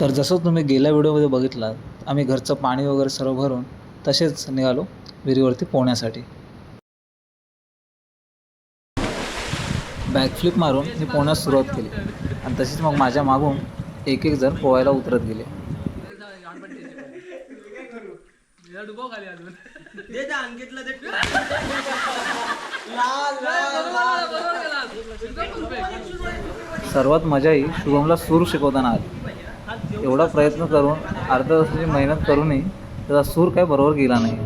तर जसं तुम्ही गेल्या व्हिडिओमध्ये बघितलात आम्ही घरचं पाणी वगैरे सर्व भरून तसेच निघालो विहिरीवरती पोहण्यासाठी. बॅकफ्लिप मारून मी पोहण्यास सुरुवात केली. आणि तशीच मग माझ्या मागून एक एक जण पोहायला उतरत गेले. सर्वात मजा ही शुभमला सूर शिकवताना आली. एवढा प्रयत्न करून अर्ध्या तासाची मेहनत करूनही त्याचा सूर काय बरोबर गेला नाही.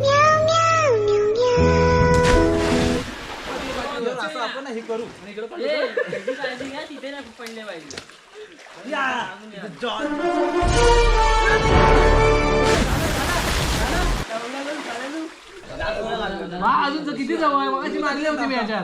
अजून किती जवळ आहे? मागली होती मी याच्यात.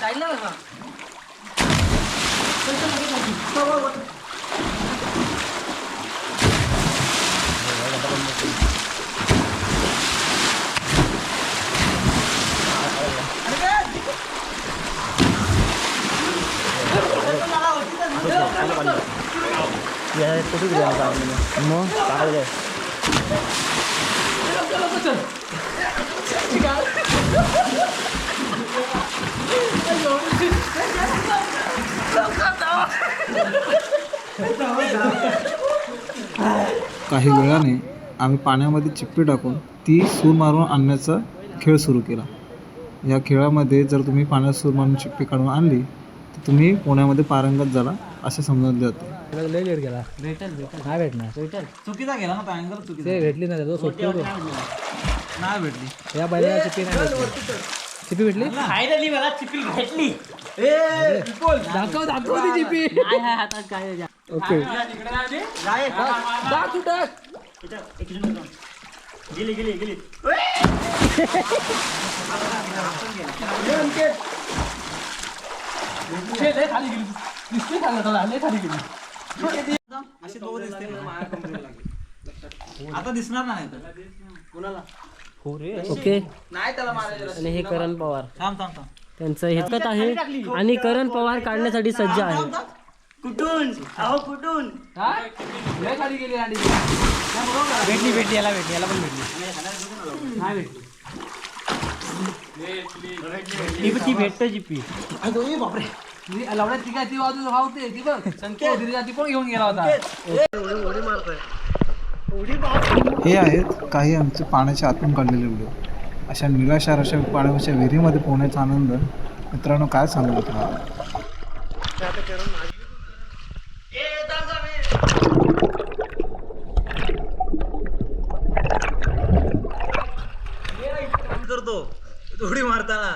साईडला बसा. काही वेळाने आम्ही पाण्यामध्ये चिप्पी टाकून ती सूर मारून आणण्याचा खेळ सुरू केला. या खेळामध्ये जर तुम्ही पाण्यात सूर मारून चिप्पी काढून आणली तर तुम्ही पोण्यामध्ये पारंगत झाला असे समजले जाते. लय लेट गेला. भेटेल भेटेल. नाही भेटणार. चुकीचा गेला ना चुकीचा भेटली नाही तो सोडतो. तो. नाही भेटली. या बैलाला चिप्पी नाही चिप्पी भेटली? फायनली मला चिपी भेटली. दाखव दाखव ती आहे हातात काय आहे? ओके? टाक तू टाक गेली गेली गेली. खाली गेली. दिसते खाली खाली गेली. असे दोघं दिसते आता दिसणार नाही तर. ओके. आणि हे करण पवार. थांब थांब थांब. त्यांचं हितकत आहे आणि करण पवार काढण्यासाठी सज्ज आहे. कुठून? अहो कुठून? भेटली भेटली याला भेटली याला पण भेटली. नाही भेटली. ती ती भेटतो जिपी लवड्यात ती काय ती बाजू होते ती बघ. संकेत. ती पण घेऊन गेला होता? हे आहेत काही आमचे पाण्याच्या आतून काढलेले व्हिडिओ. अशा निराशार अशा पाण्याच्या विहिरीमध्ये पोहण्याचा आनंद मित्रांनो काय सांगू तुम्हाला करतो उडी मारताना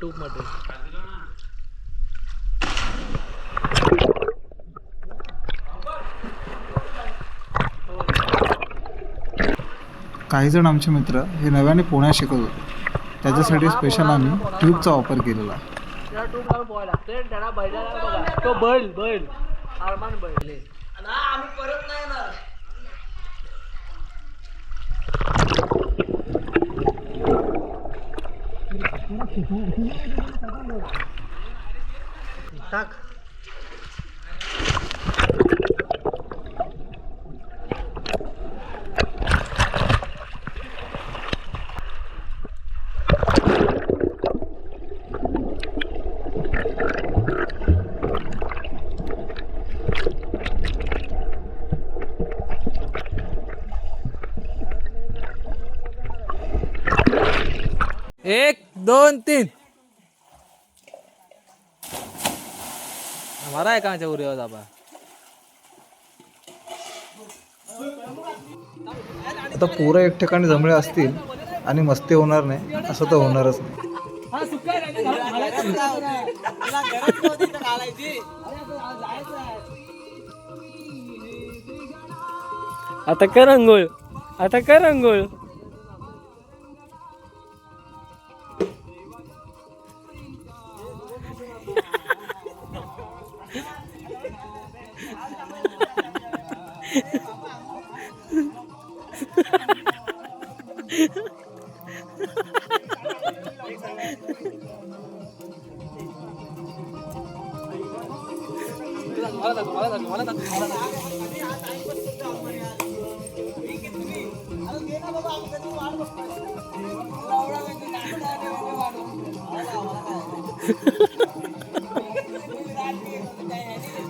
टूप माटो काही जण आमचे मित्र हे नव्याने पोहण्यास शिकत होते. त्याच्यासाठी स्पेशल आम्ही ट्यूबचा वापर केलेला त्याला टूप लावून पोहायला लागते त्याला बैलाला बघा. तो बैल बैल. आरमान बैल आम्ही परत नाही येणार टाक एक दोन तीन. मारा आहे का माझ्या उरीवर दाबा? आता पोरं एक ठिकाणी जमले असतील आणि मस्ती होणार नाही असं तर होणारच नाही. आता कर अंघोळ आता कर अंघोळ. Ha ha ha ha ha!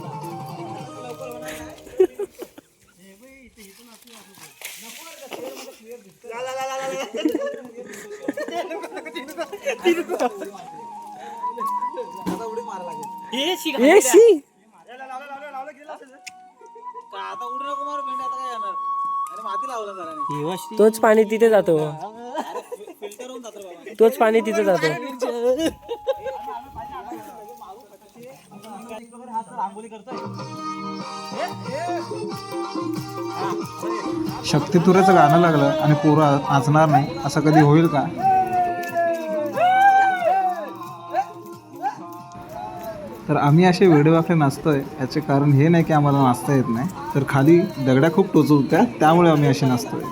तोच पाणी तिथे जातो. तोच पाणी तिथे जातो. शक्तितुऱ्याचं गाणं लागलं आणि पोरं नाचणार नाही. असं कधी होईल का? तर आम्ही असे वेडेवाकडे नाचतोय. याचे कारण हे नाही की आम्हाला नाचता येत नाही. तर खाली दगड्या खूप टोचत होत्या. त्यामुळे आम्ही असे नाचतोय.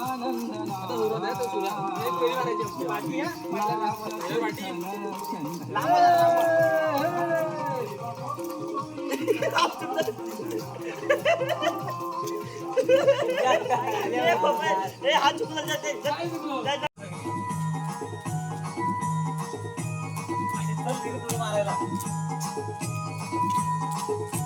विरोध आहे तो हा? बाटल्या लाव. हे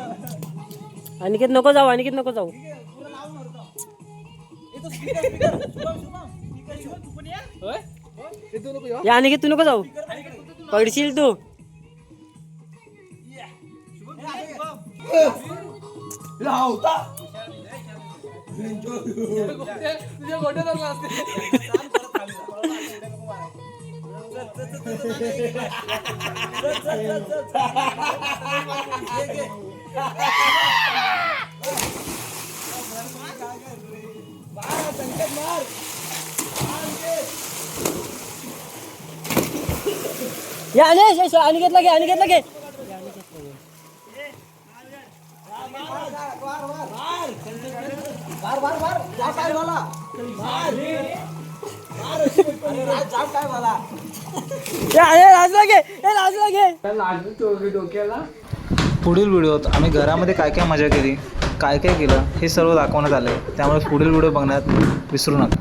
अनिकेत नको जाऊ अनिकेत नको जाऊ. या अनिकेत तू नको जाऊ. पडशील तू. या अनिकेत अनिकेतला घे अनिकेतला घे. घे. ए, राजला घे. पुढील व्हिडिओत आम्ही घरामध्ये काय काय मजा केली? काय काय केलं हे सर्व दाखवण्यात आले त्यामुळे पुढील व्हिडिओ बघण्यात विसरू नका.